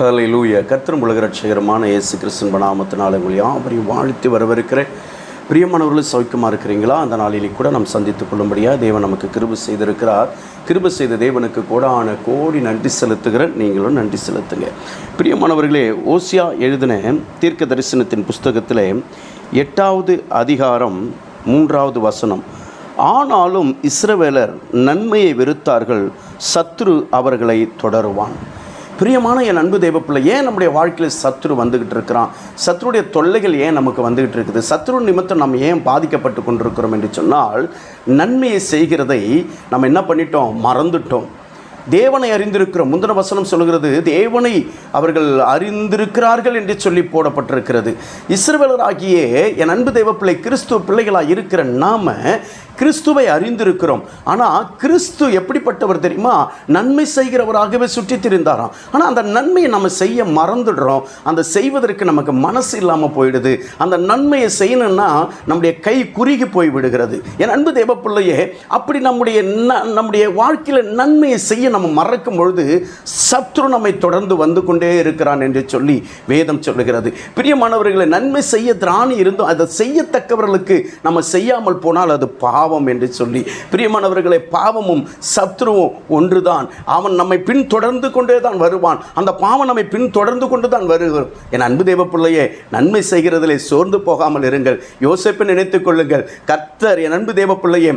ஹalleluya கர்த்தரும் உலக ரட்சகரமான இயேசு கிறிஸ்துவின் நாமத்தினால உங்களை யாவரையும் வாழ்த்து வரவிருக்கிறேன் பிரியமானவர்களும் சௌக்கியமாக இருக்கிறீங்களா? அந்த நாளிலே கூட நாம் சந்தித்துக் கொள்ளும்படியாக தேவன் நமக்கு கிருபு செய்திருக்கிறார். கிருபு செய்த தேவனுக்கு கோடான கோடி நன்றி செலுத்துகிற நீங்களும் நன்றி செலுத்துங்க. பிரியமானவர்களே ஓசியா எழுதின தீர்க்க தரிசனத்தின் புஸ்தகத்தில் எட்டாவது அதிகாரம் மூன்றாவது வசனம். ஆனாலும் இஸ்ரவேலர் நன்மையை வெறுத்தார்கள் சத்ரு அவர்களை தொடருவான். பிரியமான என் அன்பு தெய்வப்பிள்ளை ஏன் நம்முடைய வாழ்க்கையில் சத்ரு வந்துக்கிட்டு இருக்கிறான்? சத்ருடைய தொல்லைகள் ஏன் நமக்கு வந்துக்கிட்டு இருக்குது? சத்ரு நிமித்தம் நம்ம ஏன் பாதிக்கப்பட்டு கொண்டிருக்கிறோம் என்று சொன்னால் நன்மையை செய்கிறதை நம்ம என்ன பண்ணிட்டோம்? மறந்துட்டோம். தேவனை அறிந்திருக்கிறோம். முந்தின வசனம் சொல்கிறது தேவனை அவர்கள் அறிந்திருக்கிறார்கள் என்று சொல்லி போடப்பட்டிருக்கிறது. இஸ்ரவேலராகிய என் அன்பு தெய்வப்பிள்ளை கிறிஸ்துவ பிள்ளைகளாக இருக்கிற நாம கிறிஸ்துவை அறிந்திருக்கிறோம். ஆனால் கிறிஸ்து எப்படிப்பட்டவர் தெரியுமா? நன்மை செய்கிறவராகவே சுற்றி திரிந்தாராம் ஆனால் அந்த நன்மையை நம்ம செய்ய மறந்துடுறோம். அந்த செய்வதற்கு நமக்கு மனசு இல்லாமல் போயிடுது. அந்த நன்மையை செய்யணும்னா நம்முடைய கை குறுகி போய் விடுகிறது. என் அன்பு தேவ பிள்ளையே அப்படி நம்முடைய ந- நம்முடைய வாழ்க்கையில் நன்மையை செய்ய நம்ம மறக்கும் பொழுது சத்ரு நம்மை தொடர்ந்து வந்து கொண்டே இருக்கிறான் என்று சொல்லி வேதம் சொல்லுகிறது. பிரியமானவர்களை நன்மை செய்ய திராணி இருந்தும் அதை செய்யத்தக்கவர்களுக்கு நம்ம செய்யாமல் போனால் அது பாவம். பாவம் என்று சொல்லி. பிரியமானவர்களை பாவமும் சத்ருவும் ஒன்றுதான். அவன் நம்மை பின் தொடர்ந்து கொண்டே தான் வருவான். அந்த பாவம் நம்மை பின் தொடர்ந்து கொண்டு தான் வருகிறோம் என் அன்பு தேவ பிள்ளையே நன்மை செய்கிறதிலே சோர்ந்து போகாமல் இருங்கள். யோசிப்பை நினைத்துக் கொள்ளுங்கள். கர்த்தர் என் அன்பு தேவ பிள்ளையே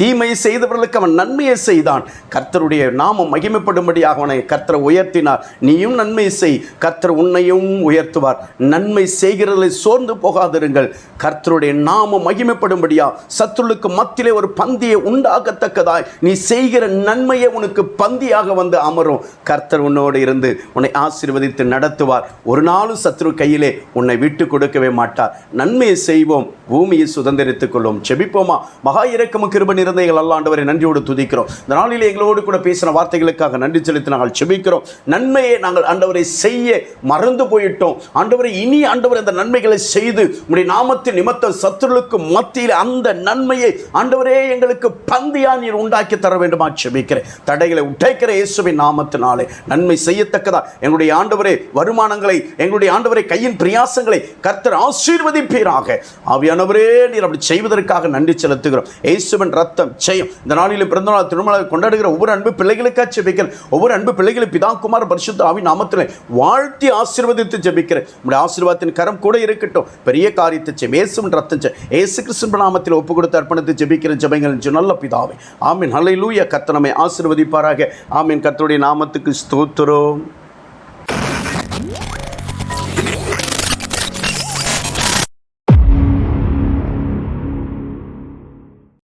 தீமை தீமையை செய்தவர்களுக்கு அவன் நன்மையை செய்தான். கர்த்தருடைய நாமம் மகிமைப்படும்படியாக அவனை கர்த்தரை உயர்த்தினார். நீயும் நன்மை செய். கர்த்தர் உன்னையும் உயர்த்துவார். நன்மை செய்கிறதில் சோர்ந்து போகாதிருங்கள். கர்த்தருடைய நாமம் மகிமைப்படும்படியா சத்துருளுக்கு மத்தியிலே ஒரு பந்தியை உண்டாகத்தக்கதாய் நீ செய்கிற நன்மையை உனக்கு பந்தியாக வந்து அமரும். கர்த்தர் உன்னோடு இருந்து உன்னை ஆசீர்வதித்து நடத்துவார். ஒரு நாளும் சத்ரு கையிலே உன்னை விட்டு கொடுக்கவே மாட்டார். நன்மையை செய்வோம். பூமியை சுதந்திரித்துக் கொள்வோம். செபிப்போமா? மகா இறக்கமும் கிருப நிறைந்த எங்கள் அல்லாண்டவரை நன்றியோடு துதிக்கிறோம். இந்த நாளில் எங்களோடு கூட பேசின வார்த்தைகளுக்காக நன்றி செலுத்தி நாங்கள் செபிக்கிறோம். நன்மையை நாங்கள் ஆண்டவரை செய்ய மறந்து போயிட்டோம். ஆண்டவரை இனி ஆண்டவர் இந்த நன்மைகளை செய்து உடைய நாமத்தில் நிமித்த சத்துருளுக்கு மத்தியில் அந்த நன்மையை ஆண்டவரே எங்களுக்கு பந்தியா நீர் உண்டாக்கி தர வேண்டுமா செபிக்கிறேன். தடைகளை உடைக்கிற இயேசுவின் நாமத்தினாலே நன்மை செய்யத்தக்கதா? எங்களுடைய ஆண்டவரே வருமானங்களை எங்களுடைய ஆண்டவரை கையின் பிரியாசங்களை கர்த்தர் ஆசீர்வதிப்பீராக. ஆவியானவரே நீர் அப்படி செய்வதற்காக நன்றி செலுத்துகிறோம். இயேசுவின் ரத்த ரத்தம் செய்யும். இந்த நாளில் பிறந்தநாள் திருமணம் கொண்டாடுகிற ஒவ்வொரு அன்பு பிள்ளைகளுக்காக ஜெபிக்கிறேன். ஒவ்வொரு அன்பு பிள்ளைகளை பிதா குமார் பரிசுத்த ஆவி நாமத்தில் வாழ்த்தி ஆசீர்வதித்து ஜெபிக்கிறேன். நம்முடைய ஆசீர்வாதத்தின் கரம் கூட இருக்கட்டும். பெரிய காரியத்தை செய்யும் ஏசும் ரத்தம் செய். ஏசு கிறிஸ்துவின் நாமத்தில் ஒப்பு கொடுத்து அர்ப்பணித்து ஜெபிக்கிறேன். ஜெபங்கள் நல்ல பிதாவை. ஆமீன். நல்ல லூய கத்தனமை ஆசீர்வதிப்பாராக. ஆமீன். கத்தருடைய நாமத்துக்கு ஸ்தோத்திரம்.